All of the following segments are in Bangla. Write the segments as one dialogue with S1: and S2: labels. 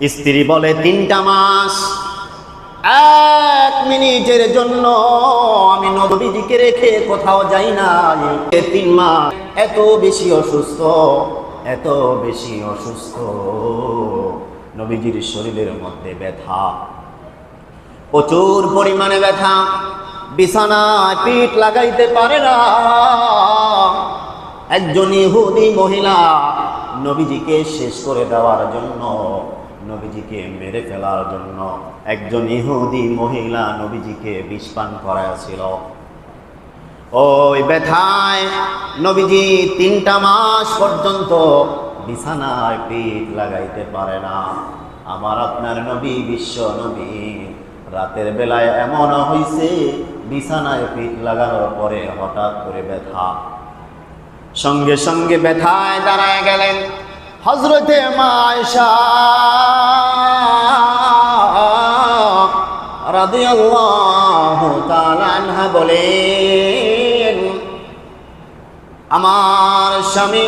S1: স্ত্রী বলে তিনটা মাস। এক মিনিটের জন্য আমি নবীজিকে রেখে কোথাও যাই না তিন মাস। এত বেশি অসুস্থ, এত বেশি অসুস্থ। নবীজির শরীরের মধ্যে ব্যথা। প্রচুর পরিমাণে ব্যথা। বিছানায় পিঠ লাগাইতে পারে না। একজন ইহুদি মহিলা নবীজিকে শেষ করে দেওয়ার জন্য নবীজিকে মেরে ফেলার জন্য একজন ইহুদি মহিলা নবীজিকে বিষপান করাইছিল ওই ব্যথায় নবীজি তিনটা মাস পর্যন্ত বিছানায় পিঠ লাগাইতে পারে না। আমার আপনার নবী বিশ্ব নবী, রাতের বেলায় এমন হইছে, বিছানায় পিঠ লাগানোর পরে হঠাৎ করে ব্যথা। সঙ্গে সঙ্গে ব্যথায় দাঁড়ায় গেলেন। হজরতে মায়সা রাদিয়াল্লাহু আমার স্বামী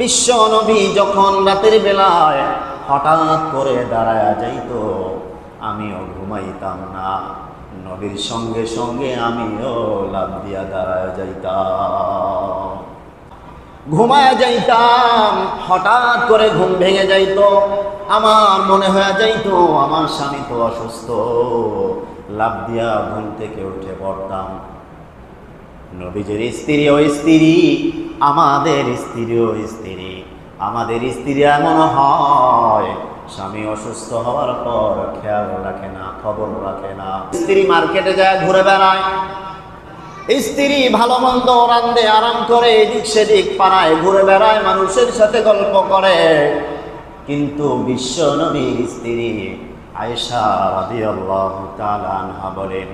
S1: বিশ্ব নবী যখন রাতের বেলায় হঠাৎ করে দাঁড়ায় যাইত, আমিও ঘুমাইতাম না। নবীর সঙ্গে সঙ্গে আমিও লাভ দিয়া দাঁড়ায় যাইতাম। ঘুমায় যাইতাম, হঠাৎ করে ঘুম ভেঙে যাইত। আমার মনে হয়ে যাইত, আমার স্বামী তো অসুস্থ। লাভ দিয়া ঘুম থেকে উঠে পড়তাম। নবীজের স্ত্রী ও স্ত্রী, আমাদের স্ত্রী ও স্ত্রী, আমাদের স্ত্রী এমন হয়, স্বামী অসুস্থ হওয়ার পর খেয়াল রাখে না, খবর রাখে না। স্ত্রী মার্কেটে যায়, ঘুরে বেড়ায়। স্ত্রী ভালো মন্দ রান্ধে আরাম করে এদিক সেদিক পাড়ায় ঘুরে বেড়ায়, মানুষের সাথে গল্প করে। কিন্তু বিশ্ব নবীর স্ত্রী আয়েশা বলেন,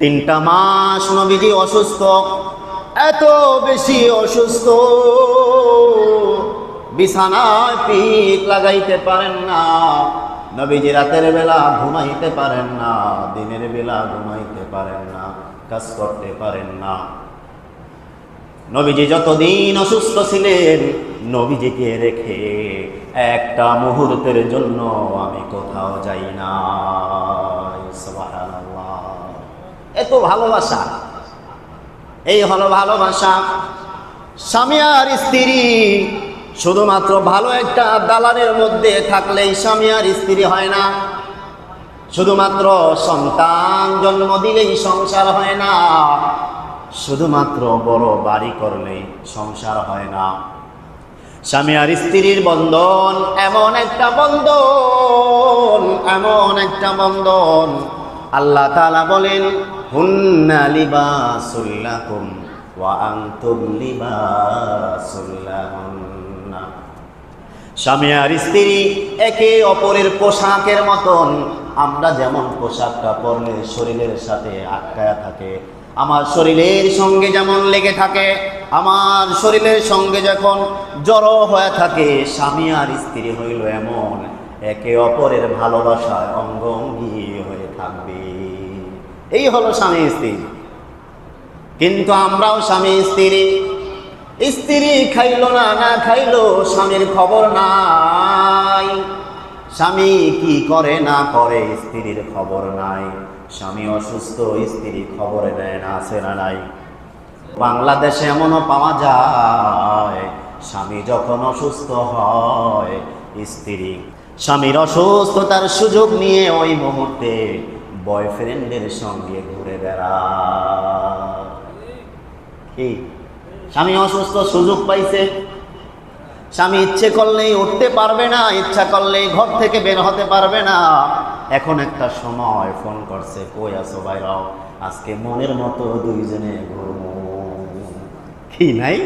S1: তিনটা মাস নবীজি অসুস্থ, এত বেশি অসুস্থ। বিছানায় পিঠ লাগাইতে পারেন না নবীজি রাতের বেলা ঘুমাইতে পারেন না, দিনের বেলা ঘুমাইতে পারেন না, কাজ করতে পারেন না। নবীজি যতদিন অসুস্থ ছিলেন, নবীজিকে রেখে একটা মুহূর্তের জন্য আমি কোথাও যাই না। এত ভালোবাসা। এই হলো ভালোবাসা। স্বামী আর স্ত্রী শুধুমাত্র ভালো একটা দালানের মধ্যে থাকলেই স্বামী আর স্ত্রী হয় না। শুধুমাত্র সন্তান জন্ম দিলেই সংসার হয় না। শুধুমাত্র বড় বাড়ি করলেই সংসার হয় না। স্বামী আর স্ত্রীর বন্ধন এমন একটা বন্ধন, এমন একটা বন্ধন। আল্লাহ তাআলা বলেন, হুন্না লিবাসুল্লাকুম ওয়া আনতুম লিবাসুল্লাহুন্না স্বামী আর স্ত্রী একে অপরের পোশাকের মতন। আমরা যেমন পোশাকটা পরলে শরীরের সাথে আটকায়া থাকে, আমার শরীরের সঙ্গে যেমন লেগে থাকে, আমার শরীরের সঙ্গে যখন জড়ো হয়ে থাকে, স্বামী আর স্ত্রী হইল এমন, একে অপরের ভালোবাসায় অঙ্গ অঙ্গী হয়ে থাকবে। এই হলো স্বামী স্ত্রী। কিন্তু আমরাও স্বামী স্ত্রী স্ত্রী খাইলো না না খাইলো, স্বামীর খবর নাই। স্বামী কি করে না করে, স্ত্রীর খবর নাই। স্বামী অসুস্থ, স্ত্রী খবরে নেয় না, আছে না নাই। বাংলাদেশে এমনও পাওয়া যায়, স্বামী যখন অসুস্থ হয়, স্ত্রী, স্বামীর অসুস্থতার সুযোগ নিয়ে ওই মুহূর্তে বয়ফ্রেন্ডের সঙ্গে ঘুরে বেড়া কি? স্বামী অসুস্থ সুযোগ পাইছে। স্বামী ইচ্ছে করলেই উঠতে পারবে না, ইচ্ছা করলেই ঘর থেকে বের হতে পারবে না। এখন একটা সময় ফোন করছে, কই আছো ভাইরাও? আজকে মনের মতো দুইজনে ঘুরবো। কি নাই?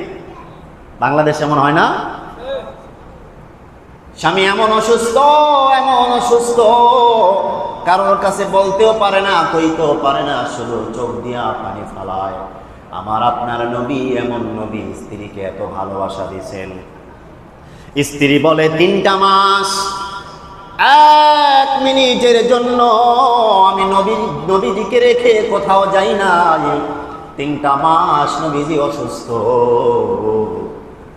S1: বাংলাদেশ এমন হয় না? স্বামী এমন অসুস্থ এমন অসুস্থ। কারোর কাছে বলতেও পারে না, কইতেও পারে না, শুধু চোখ দিয়া পানি ফালায়। আমার আপনার নবী এমন নবী, স্ত্রীকে এত ভালোবাসা দিয়েছেন। স্ত্রী বলে, তিনটা মাস, এক মিনিটের জন্য আমি নবী, নবীজিকে রেখে কোথাও যাই না তিনটা মাস নবীজি অসুস্থ।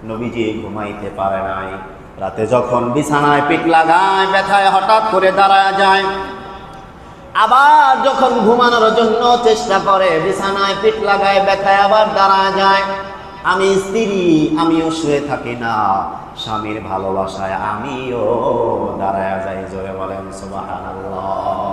S1: নবীজি ঘুমাইতে পারে নাই। রাতে যখন বিছানায় পিঠ লাগায়, ব্যথায় হঠাৎ করে দাঁড়ায় যায় আবার যখন ঘুমানোর জন্য চেষ্টা করে, বিছানায় পিঠ লাগায়, ব্যথায় আবার দাঁড়া যায়, আমি স্ত্রী, আমিও শুয়ে থাকি না। স্বামীর ভালোবাসায় আমিও দাঁড়ায় যাই, জোরে বলেন সুবহানাল্লাহ।